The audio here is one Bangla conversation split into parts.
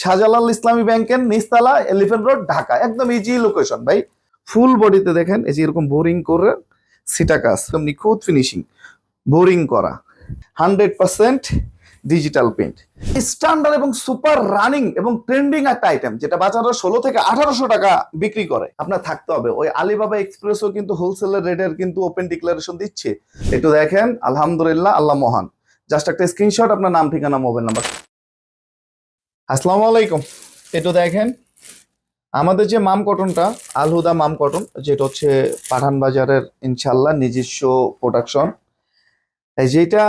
শাহজালাল ইসলামী ব্যাংকের নিস্তালা, এলিফেন্ট রোড, ঢাকা। একদম ইজি লোকেশন ভাই। ফুল বডিতে দেখেন, এই যে এরকম বোরিং করে সিটা কাজ একদম নিখুঁত ফিনিশিং বোরিং করা। Hundred percent digital print standard এবং সুপার রানিং এবং ট্রেন্ডিং একটা আইটেম যেটা বাজারে ষোলো থেকে আঠারোশো টাকা বিক্রি করে। আপনার থাকতে হবে। ওই আলিবাবা এক্সপ্রেসও কিন্তু হোলসেলের রেটের কিন্তু ওপেন ডিক্লারেশন দিচ্ছে। একটু দেখেন, আলহামদুলিল্লাহ, আল্লাহ মহান। জাস্ট একটা স্ক্রিনশট আপনার নাম, ঠিকানা মোবাইল নাম্বার আসসালামু আলাইকুম। এটা দেখেন, আমাদের যে মাম কটনটা আলহুদা মাম কটন, যেটা হচ্ছে পাঠান বাজারের ইনশাল্লাহ নিজস্ব প্রোডাকশন যেটা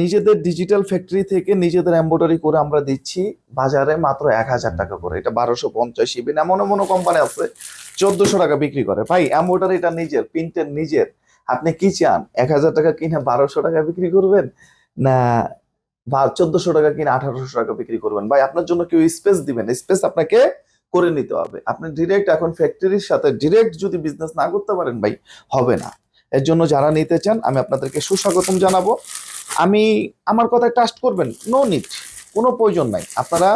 নিজেদের ডিজিটাল ফ্যাক্টরি থেকে নিজেদের এম্ব্রয়ডারি করে আমরা দিচ্ছি বাজারে মাত্র এক হাজার টাকা করে। এটা বারোশো পঞ্চাশ ইবিন এমন এমন কোম্পানি আছে, চোদ্দশো টাকা বিক্রি করে। ভাই এম্ব্রয়ডারিটা নিজের প্রিন্টের নিজের। আপনি কি চান? এক হাজার টাকা কিনে বারোশো টাকা বিক্রি করবেন? না বা চোদ্দশো টাকা কিনে আঠারোশো টাকা বিক্রি করবেন। ভাই, আপনার জন্য কেউ স্পেস দিবেন স্পেস আপনাকে করে নিতে হবে। আপনি ডিরেক্ট এখন ফ্যাক্টরির সাথে ডিরেক্ট যদি বিজনেস না করতে পারেন ভাই, হবে না। এর জন্য যারা নিতে চান, আমি আপনাদেরকে সুস্বাগতম জানাব। আমি, আমার কথায় ট্রাস্ট করবেন নো নিড কোনো প্রয়োজন নাই। আপনারা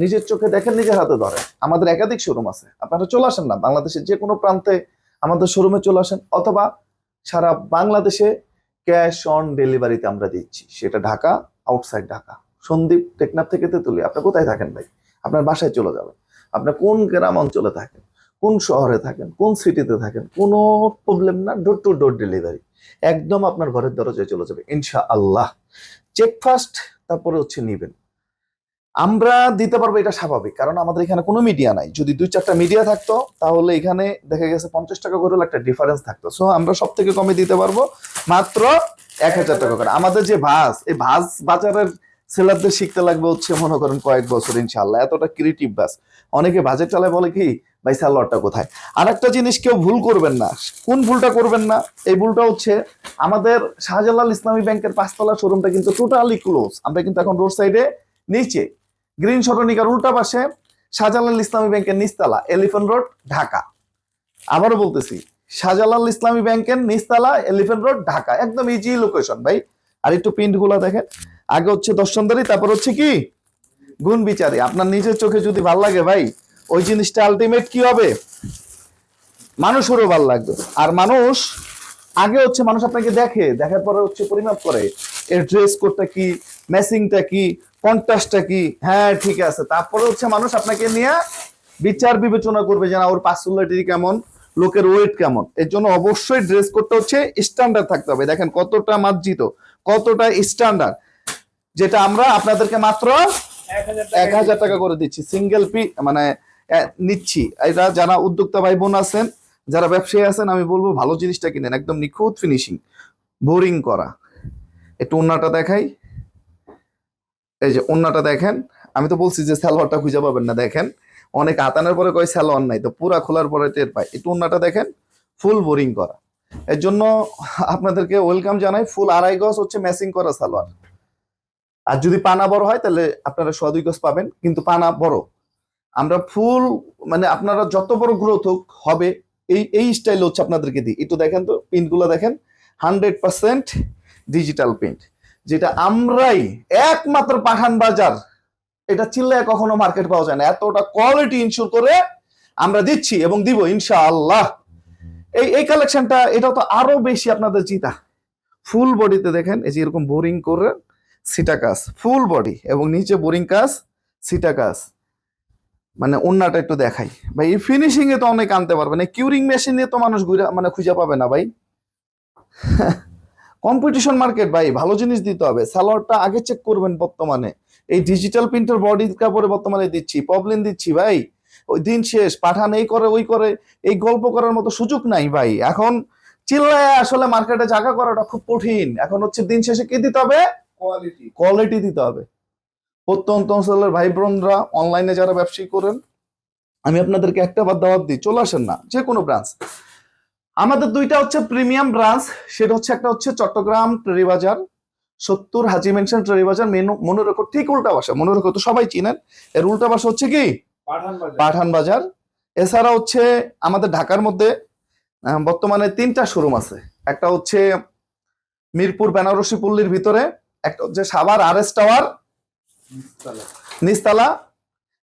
নিজের চোখে দেখেন, নিজের হাতে ধরেন। আমাদের একাধিক শোরুম আছে। আপনারা চলে আসেন না, বাংলাদেশের যে কোনো প্রান্তে আমাদের শোরুমে চলে আসেন, অথবা সারা বাংলাদেশে ক্যাশ অন ডেলিভারিতে আমরা দিচ্ছি। সেটা ঢাকা আউটসাইড ঢাকা। সন্দীপ টেকনাফ থেকে তেতুলি আপনি কোথায় থাকেন ভাই? আপনার বাসায় চলে যাবেন। আপনি কোন গ্রাম অঞ্চলে থাকেন? কোন শহরে থাকেন? কোন সিটিতে থাকেন? কোনো প্রবলেম না ডোর টু ডোর ডেলিভারি একদম আপনার ঘরের দরজায় চলে যাবে ইনশা আল্লাহ চেক ফার্স্ট তারপরে হচ্ছে নিবেন। আমরা দিতে পারব, এটা স্বাভাবিক। কারণ আমাদের এখানে কোনো মিডিয়া নাই। যদি দুই চারটা মিডিয়া থাকতো, তাহলে এখানে দেখা গেছে পঞ্চাশ টাকা করে একটা ডিফারেন্স থাকতো। সো আমরা সব থেকে কমে দিতে পারব। মাত্র এক হাজার টাকা করে। আমাদের যে ভাস এই ভাস বাজারের সেলারদের শিখতে লাগবে হচ্ছে, মনে করেন কয়েক বছর ইনশাল্লাহ এতটা ক্রিয়েটিভ বাস অনেকে বাজেট চালায় বলে কি, ভাই সালোয়ারটা কোথায়? আর একটা জিনিস কেউ ভুল করবেন না। কোন ভুলটা করবেন না? এই ভুলটা হচ্ছে, আমাদের শাহজালাল ইসলামী ব্যাংকের পাঁচতলা শোরুমটা কিন্তু টোটালি ক্লোজ আমরা কিন্তু এখন রোড সাইডে নিচে। গ্রিন সরণিকার উল্টা পাশে শাহজালাল ইসলামী ব্যাংকের নিচতলা এলিফেন্ট রোড ঢাকা। আবারও বলতেছি শাহজালাল ইসলামী ব্যাংকের নিচতলা এলিফেন্ট রোড ঢাকা। একদম ইজি লোকেশন ভাই। আর একটু প্রিন্টগুলা দেখেন। আগে হচ্ছে দর্শনদারি, তারপর হচ্ছে কি? গুণ বিচারে। আপনার নিজের চোখে যদি ভালো লাগে, ভাই, ওই জিনিসটা আলটিমেট কি হবে? মানুষেরও ভালো লাগবে। আর মানুষ, আগে হচ্ছে মানুষ আপনাকে দেখে, দেখার পরে হচ্ছে পরিমাপ করে। এর ড্রেস কোডটা কি? ম্যাচিংটা কি? কন্ট্রাস্টটা কি? হ্যাঁ ঠিক আছে। তারপরে হচ্ছে মানুষ আপনাকে নিয়ে বিচার বিবেচনা করবে যে, না, ওর পার্সোনালিটি কেমন? লোকের ওয়েট কেমন? এর জন্য অবশ্যই ড্রেস করতে হচ্ছে স্ট্যান্ডার্ড থাকতে হবে। দেখেন কতটা মার্জিত কতটা স্ট্যান্ডার্ড যেটা আমরা আপনাদেরকে মাত্র এক হাজার টাকা করে দিচ্ছি। সিঙ্গেল পি মানে নিচ্ছি। এটা যারা উদ্যোক্তা ভাই বোন আছেন যারা ব্যবসায়ী আছেন আমি বলব ভালো জিনিসটা কিনেন। একদম নিখুঁত ফিনিশিং বোরিং করা। একটু ওন্নাটা দেখাই। এই যে ওন্নাটা দেখেন। আমি তো বলছি যে স্যালোয়ারটা খুঁজে পাবেন না দেখেন। অনেক আতানের পরে কয় স্যালোয়ার নাই, তো পুরা খোলার পরে টের পায় একটু ওন্নাটা দেখেন ফুল বোরিং করা। এর জন্য আপনাদেরকে ওয়েলকাম জানাই ফুল আড়াই গজ হচ্ছে ম্যাচিং করা সালোয়ার। আর যদি পানা বড় হয়, তাহলে আপনারা সোয়া দুই গজ পাবেন, কিন্তু পানা বড়। আমরা ফুল মানে আপনারা যত বড় গ্রোথ হোক, হবে, এই এই স্টাইল হচ্ছে আপনাদেরকে দিই। একটু দেখেন তো প্রিন্টগুলো দেখেন হান্ড্রেড পার্সেন্ট ডিজিটাল প্রিন্ট যেটা আমরাই একমাত্র পাঠান বাজার এটা চিল্লায় কখনো মার্কেট পাওয়া যায় না। এতটা কোয়ালিটি ইনশিওর করে আমরা দিচ্ছি এবং দিব, ইনশাআল্লাহ। এই এই কালেকশনটা এটা তো আরও বেশি আপনাদের চিতা ফুল বডিতে দেখেন, এই যে এরকম বোরিং করে সিটা কাজ। ফুল বডি এবং নিচে বোরিং কাজ সিটা কাজ। মানে অন্যটা একটু দেখাই। ভাই, এই ফিনিশিং এ তো অনেক আনতে পারবে না কিউরিং মেশিনে তো মানুষ মানে খুঁজে পাবে না ভাই। কম্পিটিশন মার্কেট ভাই, ভালো জিনিস দিতে হবে। সালোয়ারটা আগে চেক করবেন বর্তমানে। এই ডিজিটাল প্রিন্টার বডি কাপড়ে বর্তমানে দিচ্ছি প্রবলেম দিচ্ছি ভাই। ওই দিন শেষ পাঠান এই করে ওই করে এই গল্প করার মতো সুযোগ নাই ভাই। এখন চিল্লায় আসলে মার্কেটে জায়গা করাটা খুব কঠিন। এখন হচ্ছে দিন শেষে কি দিতে হবে? কোয়ালিটি কোয়ালিটি দিতে হবে। প্রত্যন্ত অঞ্চলের ভাই বোনরা অনলাইনে যারা ব্যবসায়ী করেন আমি আপনাদেরকে একটা বার দাওয়াত দিই চলে আসেন না যে কোনো ব্রাঞ্চ আমাদের দুইটা হচ্ছে প্রিমিয়াম ব্রাঞ্চ সেটা হচ্ছে একটা হচ্ছে চট্টগ্রাম ট্রেরি বাজার সত্তর হাজি মেনশন বাজার রেখো ঠিক উল্টা বাসা মনে রেখো তো সবাই চিনেন। এর উল্টা বাসা হচ্ছে কি? পাঠান বাজার। এছাড়া হচ্ছে আমাদের ঢাকার মধ্যে বর্তমানে তিনটা শোরুম আছে। একটা হচ্ছে মিরপুর বেনারসি পল্লীর ভিতরে একটা হচ্ছে সাভার আর এস টাওয়ার। নিচতলা।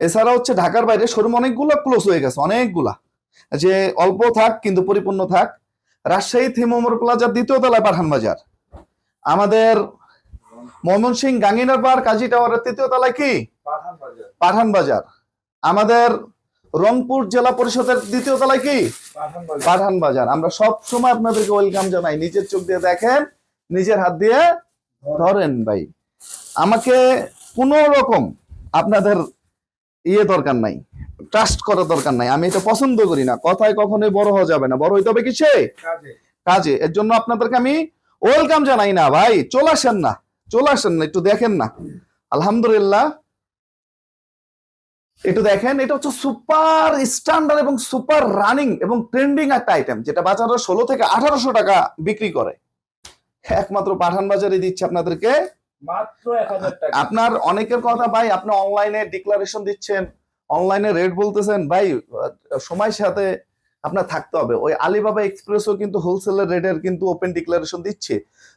এছাড়া হচ্ছে ঢাকার বাইরে শোরুম অনেকগুলো ক্লোজ হয়ে গেছে অনেকগুলা। যে অল্প থাক কিন্তু পরিপূর্ণ থাক। রাজশাহী থিমোমর প্লাজার দ্বিতীয় তলায় পাঠান বাজার। আমাদের ময়মনসিং গাঙ্গিনার পার কাজী টাওয়ারের তৃতীয় তলায় কি? পাঠান বাজার। আমাদের রংপুর জেলা পরিষদের দ্বিতীয় তলায় কি? পাঠান বাজার। আমরা সব সময় আপনাদেরকে ওয়েলকাম জানাই। নিজের চোখ দিয়ে দেখেন নিজের হাত দিয়ে ধরেন ভাই। আমাকে কোন রকম আপনাদের ইয়ে দরকার নাই ট্রাস্ট করার দরকার নাই। আমি এটা পছন্দ করি না। কথায় কখনোই বড় হওয়া যাবে না। বড় হইতে হবে কিসে? কাজে। কাজে। এর জন্য আপনাদেরকে আমি ওয়েলকাম জানাই না ভাই। চলে আসেন না। চলে আসেন না একটু দেখেন না। আলহামদুলিল্লাহ। একটু দেখেন এটা হচ্ছে সুপার স্ট্যান্ডার্ড এবং সুপার রানিং এবং ট্রেন্ডিং একটা আইটেম যেটা বাজারে ষোলো থেকে আঠারোশো টাকা বিক্রি করে। একমাত্র পাঠান বাজারে দিচ্ছে আপনাদেরকে। আপনার অনেকের কথা ভাই আপনি অনলাইনে ডিক্লারেশন দিচ্ছেন অনলাইনে রেট বলতেছেন ভাই সময়ের সাথে আপনার থাকতে হবে। ওই আলিবাবা এক্সপ্রেসও কিন্তু হোলসেলের রেটের কিন্তু ওপেন ডিক্লারেশন দিচ্ছে।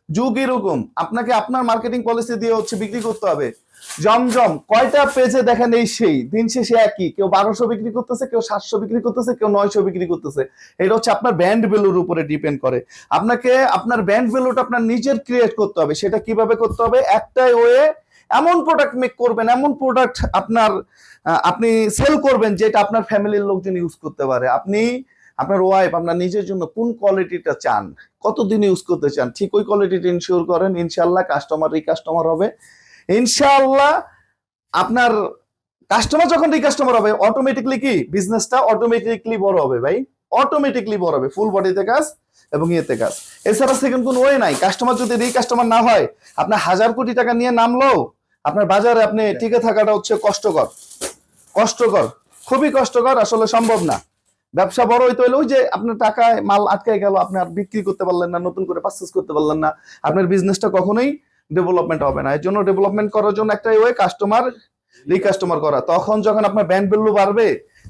যুগ এরকম। আপনাকে আপনার মার্কেটিং পলিসি দিয়ে হচ্ছে বিক্রি করতে হবে। জমজম, কয়টা পেজে দেখেন এই সেই? দিন শেষে একই। কেউ বারোশো বিক্রি করতেছে, কেউ সাতশো বিক্রি করতেছে, কেউ নয়শো বিক্রি করতেছে। এটা হচ্ছে আপনার ব্যান্ড ভ্যালুর উপরে ডিপেন্ড করে। আপনাকে আপনার ব্যান্ড ভ্যালুটা আপনার নিজের ক্রিয়েট করতে হবে। সেটা কীভাবে করতে হবে? একটাই ওয়ে এমন প্রোডাক্ট মেক করবেন, এমন প্রোডাক্ট আপনার আপনি সেল করবেন যেটা আপনার ফ্যামিলির লোকজন ইউজ করতে পারে। আপনি আপনার ওয়াইফ আপনার নিজের জন্য কোন কোয়ালিটিটা চান, কতদিন ইউজ করতে চান, ঠিক ওই কোয়ালিটিটা ইনশিওর করেন ইনশাল্লাহ কাস্টমার রিকাস্টমার হবে। ইনশাআল্লাহ আপনার কাস্টমার যখন রিকাস্টমার হবে অটোমেটিকলি কি? বিজনেসটা অটোমেটিকলি বড় হবে ভাই। অটোমেটিকলি বড় হবে ফুল বডিতে কাজ এবং ইয়েতে কাজ। এছাড়া সেকেন্ড কোন ওয়ে নাই। কাস্টমার যদি রিকাস্টমার না হয়, আপনার হাজার কোটি টাকা নিয়ে নামলো আপনার বাজারে আপনি টিকে থাকাটা হচ্ছে কষ্টকর। কষ্টকর খুবই কষ্টকর আসলে সম্ভব না। ব্যবসা বড় হইতে হলে ওই যে আপনার টাকায় মাল আটকে গেল আপনি আর বিক্রি করতে পারলেন না নতুন করে পারচেস করতে পারলেন না আপনার বিজনেসটা কখনোই ডেভেলপমেন্ট হবে না। এর জন্য ডেভেলপমেন্ট করার জন্য একটাই ওয়ে কাস্টমার রিকাস্টমার করা। তখন যখন আপনার ব্যান্ড ভ্যালু বাড়বে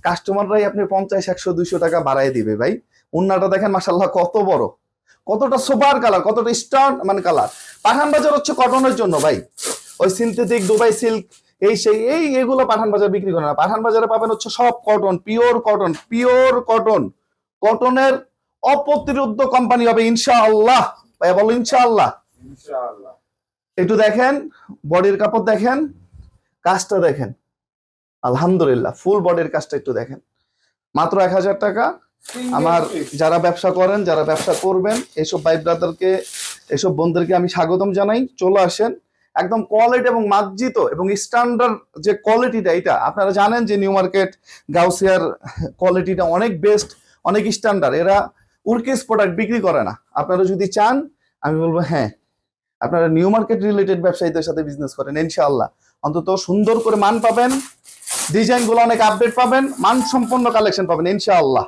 কাস্টমাররাই আপনি পঞ্চাশ একশো দুইশো টাকা বাড়াই দিবে ভাই। উন্নাটা দেখেন মাসাল্লাহ কত বড়। কতটা সুপার কালার কতটা স্টার্ন মানে কালার পাঠান বাজার হচ্ছে কটনের জন্য ভাই। ওই সিনথেটিক দুবাই সিল্ক এই সেই এই এগুলো পাঠান বাজারে বিক্রি করে না। পাঠান বাজারে পাবেন হচ্ছে সব cotton pure cotton pure cotton কটনের অপ্রতিরোধ কোম্পানি হবে ইনশাআল্লাহ। ভাই বলো ইনশাআল্লাহ। ইনশাআল্লাহ। একটু দেখেন বডির কাপড় দেখেন কাজটা দেখেন। আলহামদুলিল্লাহ ফুল বডির কাজটা একটু দেখেন। মাত্র এক হাজার টাকা। আমার যারা ব্যবসা করেন যারা ব্যবসা করবেন এইসব ভাই ব্রাদারকে এসব বোনদেরকে আমি স্বাগতম জানাই। চলে আসেন একদম কোয়ালিটি এবং মার্জিত এবং স্ট্যান্ডার্ড যে কোয়ালিটিটা এটা, আপনারা জানেন যে নিউ মার্কেট, গাউসিয়ার কোয়ালিটিটা অনেক বেস্ট অনেক স্ট্যান্ডার্ড এরা উর্কেস প্রোডাক্ট বিক্রি করে না। আপনারা যদি চান, আমি বলব হ্যাঁ আপনারা নিউ মার্কেট রিলেটেড ব্যবসায়ীদের সাথে বিজনেস করেন, ইনশাআল্লাহ। অন্তত সুন্দর করে মান পাবেন ডিজাইনগুলো অনেক আপডেট পাবেন মান সম্পন্ন কালেকশন পাবেন, ইনশাআল্লাহ।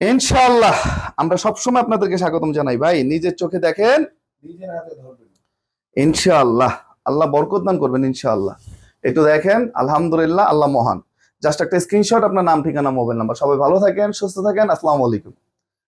ইনশাআল্লাহ। আমরা সবসময় আপনাদেরকে স্বাগতম জানাই। ভাই, নিজের চোখে দেখেন। নিজের হাতে ধরবেন। ইনশাআল্লাহ। আল্লাহ বরকত দান করবেন ইনশাআল্লাহ। একটু দেখেন, আলহামদুলিল্লাহ, আল্লাহ মহান। জাস্ট একটা স্ক্রিনশট আপনার নাম, ঠিকানা মোবাইল নাম্বার সবাই ভালো থাকেন, সুস্থ থাকেন, আসসালামু আলাইকুম।